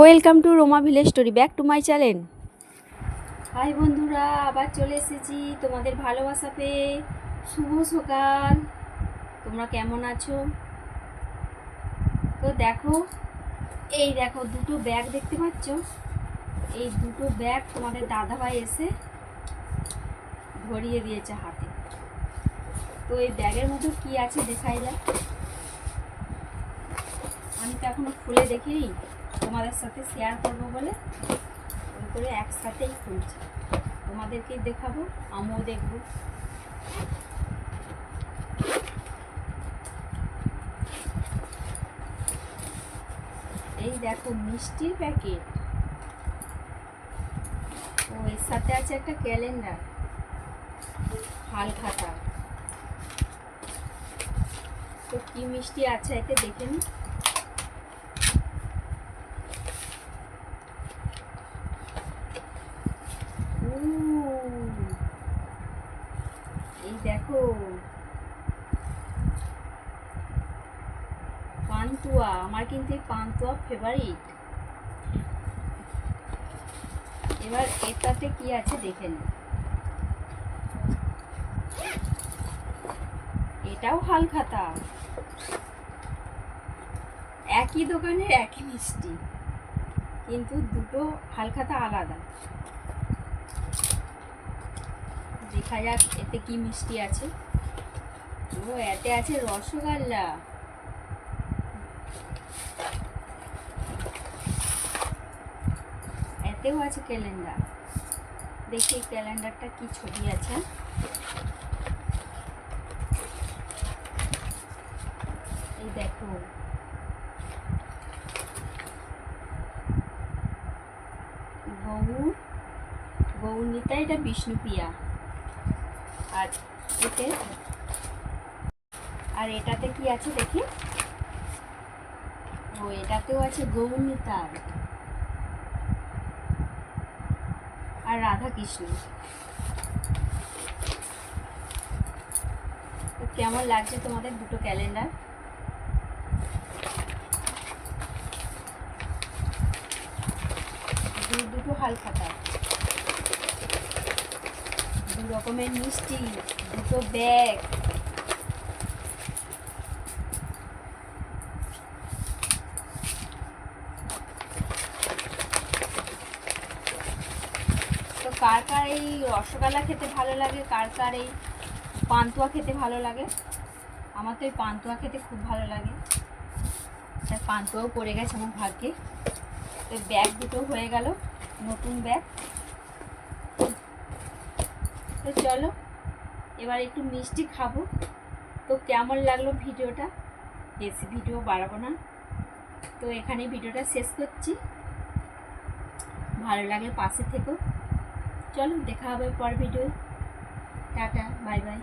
Welcome to Roma village story back to my channel hi বন্ধুরা, আবার চলে এসেছি তোমাদের ভালোবাসা পেয়ে। শুভ সকাল। তোমরা কেমন আছো? তো দেখো, এই দেখো দুটো ব্যাগ দেখতে পাচ্ছ? এই দুটো ব্যাগ তোমাদের দাদাভাই এসে ধরিয়ে দিয়েছে হাতে। তো এই ব্যাগের মধ্যে কি আছে দেখাই যাক আমি তো এখনও খুলে দেখিনি। তোমাদের সাথে শেয়ার করব বলে ওই করে একসাথেই খুলছি তোমাদেরকে দেখাবো, আমিও দেখব। এই দেখো মিষ্টির প্যাকেট ও, এর সাথে আছে একটা ক্যালেন্ডার হাল খাতা তো কি মিষ্টি আছে এতে দেখে নি ও, এই দেখো। পান্তুয়া, আমার কিন্তু পান্তুয়া ফেভারিট এবার এটাতে কি আছে দেখে নি। এটাও হালখাতা। একই দোকানের একই মিষ্টি। কিন্তু দুটো হালখাতা আলাদা। দেখা যাক এতে কি মিষ্টি আছে? ও, এতে আছে রসগোল্লা। এতেও আছে ক্যালেন্ডার। দেখি ক্যালেন্ডারটা কি ছবি আছে। এই দেখো। গৌর গৌরনীতা এটা বিষ্ণুপ্রিয়া। আর এতে আর এটাতে কি আছে দেখি? ও, এটাতেও আছে গৌরনীতার আর রাধা কৃষ্ণ কেমন লাগছে তোমাদের দুটো ক্যালেন্ডার? দুটো হালখাতা। দু রকমের মিষ্টি, দুটো ব্যাগ কার কার এই রসগোল্লা খেতে ভালো লাগে? কার কার এই পান্তুয়া খেতে ভালো লাগে? আমার তো এই পান্তুয়া খেতে খুব ভালো লাগে। তাই পান্তুয়াও পড়ে গেছে আমার ভাগ্যে। তো ব্যাগ দুটো হয়ে গেল, নতুন ব্যাগ তো চলো, এবার একটু মিষ্টি খাব। তো কেমন লাগল ভিডিওটা? বেশি, ভিডিও বাড়াবো না। তো এখানে ভিডিওটা শেষ করছি। ভালো লাগে পাশে থেকো। চলো, দেখা হবে পর ভিডিও। Tata, bye bye.